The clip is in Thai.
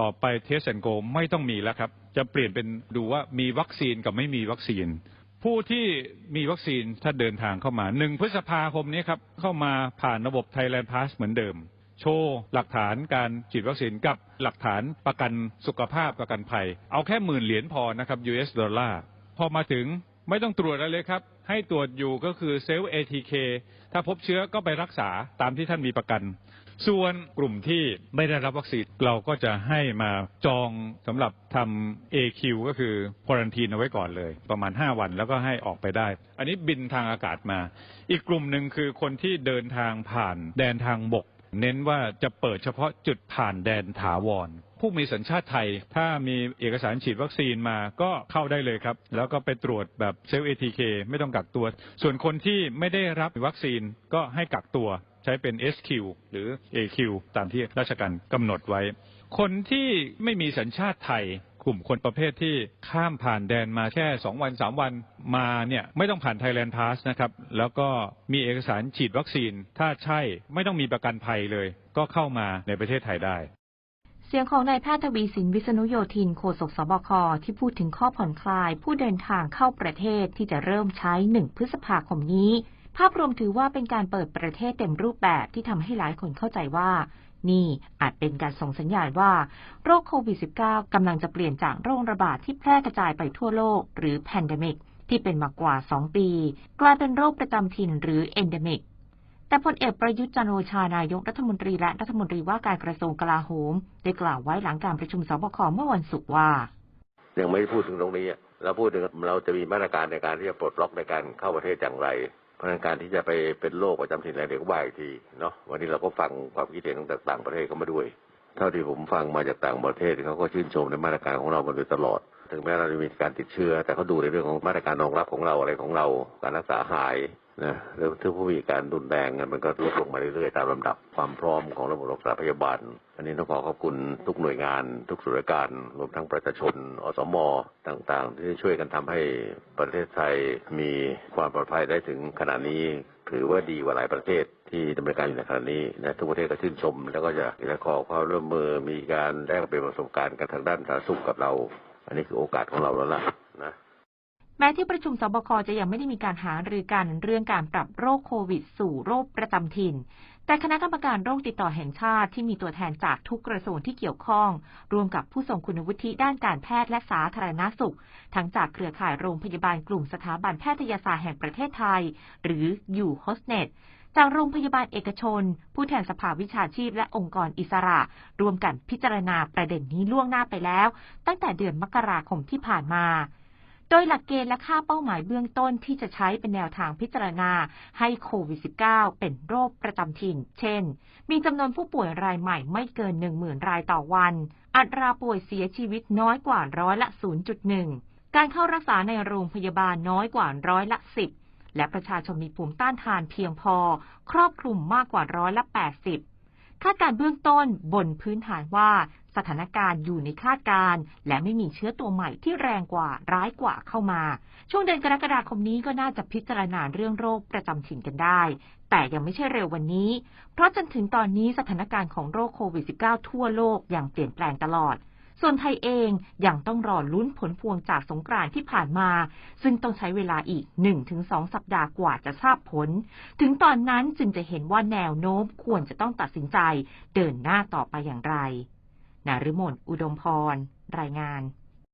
ต่อไปเทสแอนโกไม่ต้องมีแล้วครับ จะเปลี่ยนเป็นดูว่ามีวัคซีนกับไม่มีวัคซีน ผู้ที่มีวัคซีนถ้าเดินทางเข้ามาหนึ่งพฤษภาคมนี้ครับ เข้ามาผ่านระบบ Thailand Pass เหมือนเดิม โชว์หลักฐานการฉีดวัคซีนกับหลักฐานประกันสุขภาพประกันภัย เอาแค่หมื่นเหรียญพอนะครับ US ดอลลาร์พอมาถึงไม่ต้องตรวจอะไรเลยครับ ให้ตรวจอยู่ก็คือเซลล์ ATK ถ้าพบเชื้อก็ไปรักษาตามที่ท่านมีประกัน ส่วนกลุ่มที่ไม่ได้รับวัคซีนเราก็จะให้มาจองสำหรับทำ AQ ก็คือควอรันทีนเอาไว้ก่อนเลย ประมาณ 5 วันแล้วก็ให้ออกไปได้ อันนี้บินทางอากาศมา อีกกลุ่มหนึ่งคือคนที่เดินทางผ่านแดนทางบก เน้นว่าจะเปิดเฉพาะจุดผ่านแดนถาวรผู้มีสัญชาติไทย ถ้ามีเอกสารฉีดวัคซีนมาก็เข้าได้เลยครับ แล้วก็ไปตรวจแบบเซลล์ ATK ไม่ต้องกักตัว ส่วนคนที่ไม่ได้รับวัคซีนก็ให้กักตัว ใช้เป็น SQ หรือ AQ ตามที่ราชการกำหนดไว้ คนที่ไม่มีสัญชาติไทยกลุ่มคนประเภทที่ข้ามผ่านแดนมาแค่ 2 วัน 3 วันมาเนี่ยไม่ต้องผ่าน Thailand Pass นะครับ แล้วก็มีเอกสารฉีดวัคซีน ถ้าใช่ไม่ต้องมีประกันภัยเลย ก็เข้ามาในประเทศไทยได้ เสียงของนายแพทย์ทวีสินวิษณุโยธินโฆษกสบคที่พูดถึงข้อผ่อนคลาย ผู้เดินทางเข้าประเทศที่จะเริ่มใช้ 1 พฤษภาคมนี้าพรวมถือว่าเป็นการเปิดประเทศเต็มรูปแบบที่ทำให้หลายคนเข้าใจว่า นี่อาจเป็นการส่งสัญญาณว่า โรคโควิด -19 กำลังจะเปลี่ยนจากโรคระบาดที่แพร่กระจายไปทั่วโลก หรือแพนเดมิกที่เป็นมากว่า 2 ปี กลายเป็นโรคประจำถิ่นหรือเอนเดมิกแต่พลเอกประยุทธ์จันโอชานายกรัฐมนตรีและรัฐมนตรีว่าการกระทรวงกลาโหม ได้กล่าวไว้หลังการประชุมสบคเมื่อวันศุกร์ว่า ยังไม่พูดถึงตรงนี้เราพูดถึงเราจะมีมาตรการในการที่จะปลดล็อกในการเข้าประเทศอย่างไร ราะนั้นการที่จะไปเป็นโรคประจำถิ่นอะไรเดี๋ยวก็ว่าอีกทีเนาะวันนี้เราก็ฟังความคิดเห็นจางต่างประเทศเข้ามาด้วย เท่าที่ผมฟังมาจากต่างประเทศเขาก็ชื่นชมในมาตรการของเรามาโดยตลอด ถึงแม้เราจะมีการติดเชื้อ แต่เขาดูในเรื่องของมาตรการรองรับของเราอะไรของเรา การรักษาหาย นะแล้วถ้าผู้มีการรุนแรงมันก็ลดลงมาเรื่อยๆตามลำดับความพร้อมของระบบรักษาพยาบาล อันนี้ต้องขอขอบคุณทุกหน่วยงาน ทุกส่วนราชการรวมทั้งประชาชน อสมต่างๆ ที่ช่วยกันทำให้ประเทศไทยมีความปลอดภัยได้ถึงขนาดนี้ ถือว่าดีกว่าหลายประเทศที่ดำเนินการอยู่ในขณะนี้นะทุกประเทศก็ชื่นชม แล้วก็จะจะขอความร่วมมือมีการแลกเปลี่ยนประสบการณ์กันทางด้านสาธารณสุขกับเรา อันนี้คือโอกาสของเราแล้วล่ะนะ แม้ที่ประชุมสบคจะยังไม่ได้มีการหารือกันเรื่องการปรับโรคโควิด สู่โรคประจำถิ่น แต่คณะกรรมการโรคติดต่อแห่งชาติที่มีตัวแทนจากทุกกระทรวงที่เกี่ยวข้อง รวมกับผู้ทรงคุณวุฒิด้านการแพทย์และสาธารณสุข ทั้งจากเครือข่ายโรงพยาบาลกลุ่มสถาบันแพทยศาสตร์แห่งประเทศไทย หรือยูโฮสเนตจากโรงพยาบาลเอกชน ผู้แทนสภาวิชาชีพและองค์กรอิสระ รวมกันพิจารณาประเด็นนี้ล่วงหน้าไปแล้ว ตั้งแต่เดือนมกราคมที่ผ่านมา โดยหลักเกณฑ์และค่าเป้าหมายเบื้องต้นที่จะใช้เป็นแนวทางพิจารณาให้โควิด -19 เป็นโรคประจำถิ่น เช่น มีจำนวนผู้ป่วยรายใหม่ไม่เกิน 10,000 รายต่อวัน อัตราป่วยเสียชีวิตน้อยกว่าร้อยละ 0.1 การเข้ารักษาในโรงพยาบาลน้อยกว่าร้อยละ 10 และประชาชนมีภูมิต้านทานเพียงพอ ครอบคลุมมากกว่าร้อยละ 80คาดการเบื้องต้นบนพื้นฐานว่า สถานการณ์อยู่ในคาดการณ์และไม่มีเชื้อตัวใหม่ที่แรงกว่าร้ายกว่าเข้ามา ช่วงเดือนกรกฎาคมนี้ก็น่าจะพิจารณาเรื่องโรคประจำถิ่นกันได้ แต่ยังไม่ใช่เร็ววันนี้ เพราะจนถึงตอนนี้สถานการณ์ของโรคโควิด -19 ทั่วโลกยังเปลี่ยนแปลงตลอดส่วนไทยเองยังต้องรอลุ้นผลพวงจากสงกรานต์ที่ผ่านมา ซึ่งต้องใช้เวลาอีก 1-2 สัปดาห์กว่าจะทราบผล ถึงตอนนั้นจึงจะเห็นว่าแนวโน้มควรจะต้องตัดสินใจ เดินหน้าต่อไปอย่างไร นารุมนอุดมพร รายงาน